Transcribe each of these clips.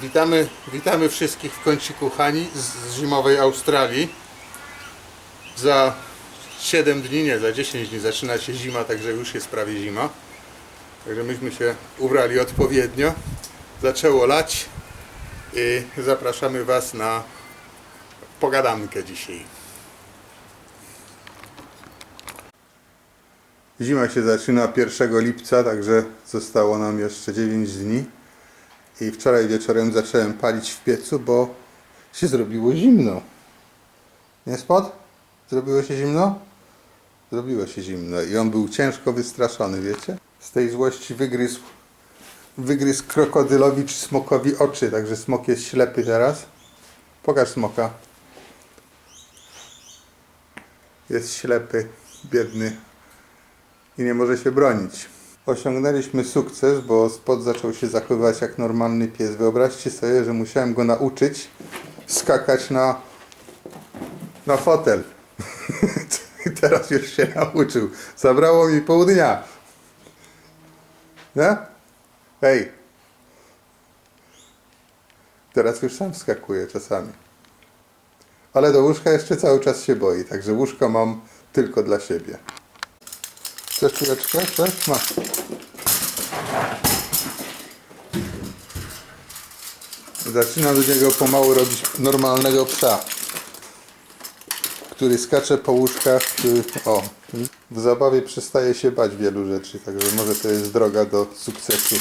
Witamy, witamy wszystkich w kąciku Hani z zimowej Australii. Za 7 dni, nie, za 10 dni zaczyna się zima, także już jest prawie zima. Także myśmy się ubrali odpowiednio. Zaczęło lać i zapraszamy Was na pogadankę dzisiaj. Zima się zaczyna 1 lipca, także zostało nam jeszcze 9 dni. I wczoraj wieczorem zacząłem palić w piecu, bo się zrobiło zimno. Nie spod? Zrobiło się zimno? Zrobiło się zimno i on był ciężko wystraszony, wiecie? Z tej złości wygryzł, wygryzł krokodylowi czy smokowi oczy, także smok jest ślepy teraz. Pokaż smoka. Jest ślepy, biedny i nie może się bronić. Osiągnęliśmy sukces, bo Spot zaczął się zachowywać jak normalny pies. Wyobraźcie sobie, że musiałem go nauczyć skakać na, na fotel. Teraz już się nauczył. Zabrało mi pół dnia. Nie? Hej. Teraz już sam skakuje czasami. Ale do łóżka jeszcze cały czas się boi, także łóżko mam tylko dla siebie. Chcesz chwileczkę? Chcesz? Masz. Zaczynam z niego pomału robić normalnego psa, który skacze po łóżkach. Który, o, w zabawie przestaje się bać wielu rzeczy, także może to jest droga do sukcesu.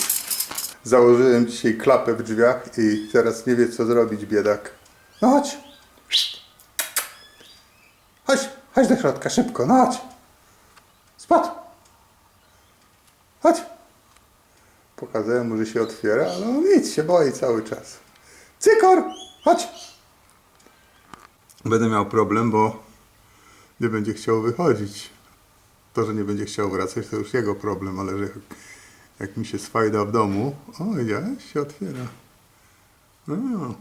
Założyłem dzisiaj klapę w drzwiach i teraz nie wie co zrobić, biedak. No chodź. Chodź, chodź do środka, szybko, no chodź. Spadł. Chodź. Pokazałem mu, że się otwiera, ale on nic, się boi cały czas. Cykor! Chodź! Będę miał problem, bo nie będzie chciał wychodzić. To, że nie będzie chciał wracać, to już jego problem, ale że jak mi się swajda w domu, o, widziałeś, się otwiera. No.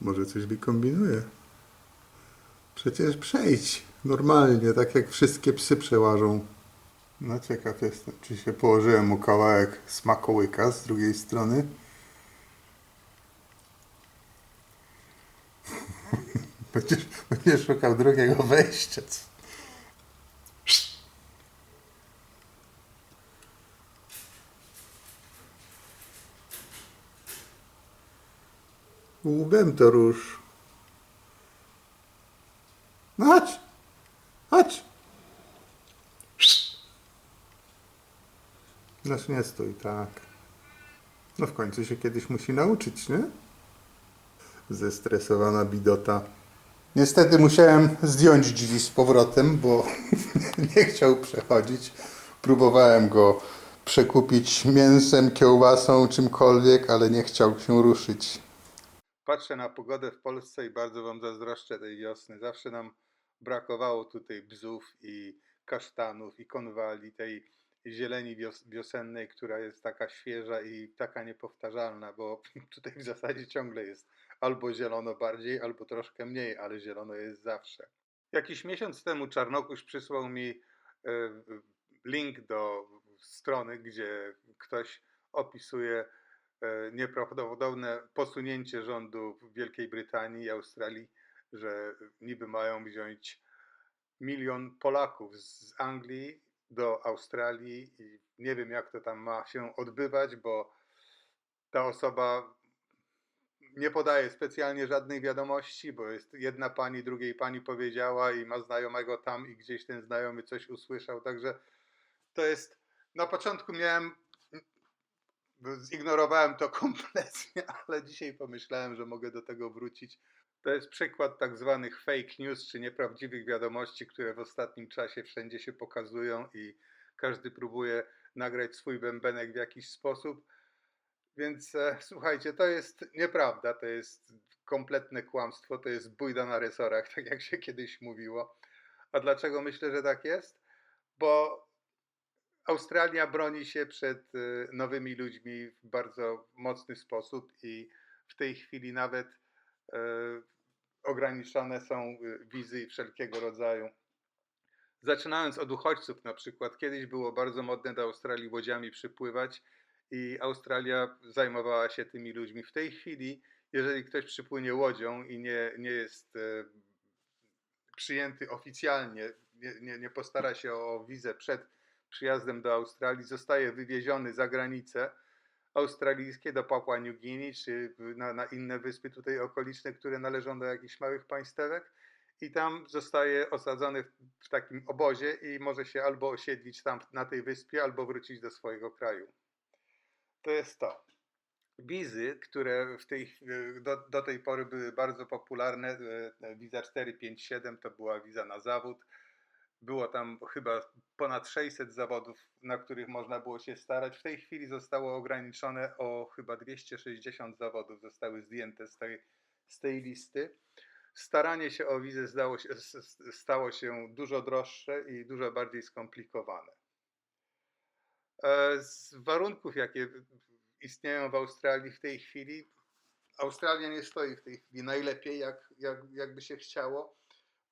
Może coś wykombinuje. Przecież przejdź normalnie, tak jak wszystkie psy przełażą. No ciekaw jestem, czy się położyłem mu kawałek smakołyka z drugiej strony. Będziesz, będziesz szukał drugiego wejścia. Łbem to rusz. No chodź, chodź. Nasz nie stój, tak. No w końcu się kiedyś musi nauczyć, nie? Zestresowana bidota. Niestety musiałem zdjąć drzwi z powrotem, bo nie chciał przechodzić. Próbowałem go przekupić mięsem, kiełbasą, czymkolwiek, ale nie chciał się ruszyć. Patrzę na pogodę w Polsce i bardzo Wam zazdroszczę tej wiosny. Zawsze nam brakowało tutaj bzów i kasztanów i konwali, tej zieleni wios- wiosennej, która jest taka świeża i taka niepowtarzalna, bo tutaj w zasadzie ciągle jest albo zielono bardziej, albo troszkę mniej, ale zielono jest zawsze. Jakiś miesiąc temu Czarnokusz przysłał mi e, link do strony, gdzie ktoś opisuje e, nieprawdopodobne posunięcie rządu Wielkiej Brytanii i Australii, że niby mają wziąć milion Polaków z Anglii do Australii i nie wiem jak to tam ma się odbywać, bo ta osoba nie podaje specjalnie żadnej wiadomości, bo jest jedna pani, drugiej pani powiedziała i ma znajomego tam i gdzieś ten znajomy coś usłyszał, także to jest, na początku miałem, zignorowałem to kompletnie, ale dzisiaj pomyślałem, że mogę do tego wrócić. To jest przykład tak zwanych fake news, czy nieprawdziwych wiadomości, które w ostatnim czasie wszędzie się pokazują i każdy próbuje nagrać swój bębenek w jakiś sposób. Więc e, słuchajcie, to jest nieprawda, to jest kompletne kłamstwo, to jest bójda na resorach, tak jak się kiedyś mówiło. A dlaczego myślę, że tak jest? Bo Australia broni się przed e, nowymi ludźmi w bardzo mocny sposób i w tej chwili nawet e, ograniczone są e, wizy wszelkiego rodzaju Zaczynając od uchodźców na przykład, kiedyś było bardzo modne do Australii łodziami przypływać i Australia zajmowała się tymi ludźmi. W tej chwili, jeżeli ktoś przypłynie łodzią i nie, nie jest e, przyjęty oficjalnie, nie, nie, nie postara się o wizę przed przyjazdem do Australii, zostaje wywieziony za granicę australijskie do Papua New Guinea czy na, na inne wyspy tutaj okoliczne, które należą do jakichś małych państewek i tam zostaje osadzony w, takim obozie i może się albo osiedlić tam na tej wyspie, albo wrócić do swojego kraju. To jest to. Wizy, które w tej, do, do tej pory były bardzo popularne, e, wiza 457 to była wiza na zawód. Było tam chyba ponad 600 zawodów, na których można było się starać. W tej chwili zostało ograniczone o chyba 260 zawodów, zostały zdjęte z tej, z tej listy. Staranie się o wizę zdało się, stało się dużo droższe i dużo bardziej skomplikowane. E, Z warunków, jakie istnieją w Australii w tej chwili, Australia nie stoi w tej chwili najlepiej, jak, jak, jakby się chciało.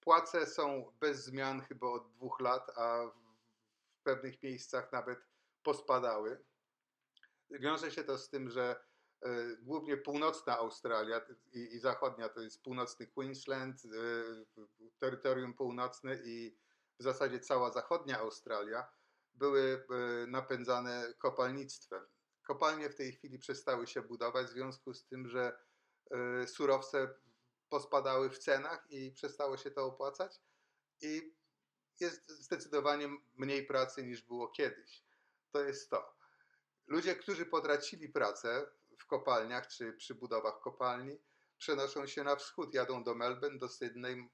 Płace są bez zmian chyba od dwóch lat, a w pewnych miejscach nawet pospadały. Wiąże się to z tym, że e, głównie północna Australia i, i zachodnia to jest północny Queensland, e, terytorium północne i w zasadzie cała zachodnia Australia były e, napędzane kopalnictwem. Kopalnie w tej chwili przestały się budować w związku z tym, że surowce pospadały w cenach i przestało się to opłacać i jest zdecydowanie mniej pracy niż było kiedyś. To jest to. Ludzie, którzy potracili pracę w kopalniach czy przy budowach kopalni, przenoszą się na wschód, jadą do Melbourne, do Sydney,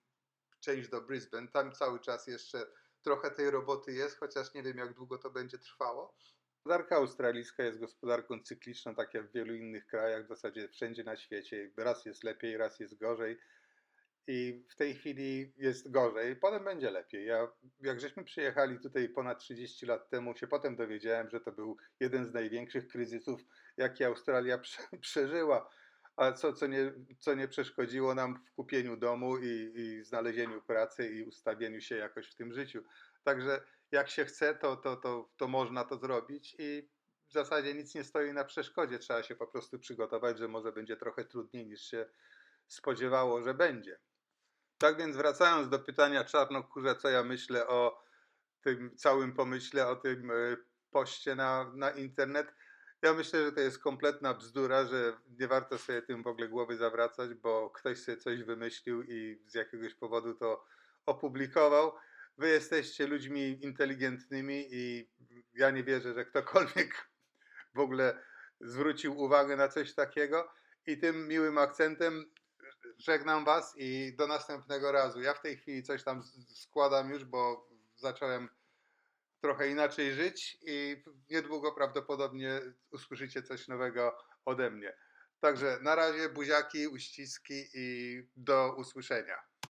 część do Brisbane. Tam cały czas jeszcze trochę tej roboty jest, chociaż nie wiem, jak długo to będzie trwało. Gospodarka australijska jest gospodarką cykliczną, tak jak w wielu innych krajach, w zasadzie wszędzie na świecie. Raz jest lepiej, raz jest gorzej. I w tej chwili jest gorzej, potem będzie lepiej. Ja, jak żeśmy przyjechali tutaj ponad 30 lat temu, się potem dowiedziałem, że to był jeden z największych kryzysów, jakie Australia prze, przeżyła. A co, co, nie, co nie przeszkodziło nam w kupieniu domu i, i znalezieniu pracy i ustawieniu się jakoś w tym życiu. Także jak się chce, to, to, to, to można to zrobić i w zasadzie nic nie stoi na przeszkodzie. Trzeba się po prostu przygotować, że może będzie trochę trudniej niż się spodziewało, że będzie. Tak więc wracając do pytania czarnokurza, co ja myślę o tym całym pomyśle, o tym e, poście na, na internet. Ja myślę, że to jest kompletna bzdura, że nie warto sobie tym w ogóle głowy zawracać, bo ktoś sobie coś wymyślił i z jakiegoś powodu to opublikował. Wy jesteście ludźmi inteligentnymi i ja nie wierzę, że ktokolwiek w ogóle zwrócił uwagę na coś takiego. I tym miłym akcentem żegnam Was i do następnego razu. Ja w tej chwili coś tam składam już, bo zacząłem trochę inaczej żyć i niedługo prawdopodobnie usłyszycie coś nowego ode mnie. Także na razie buziaki, uściski i do usłyszenia.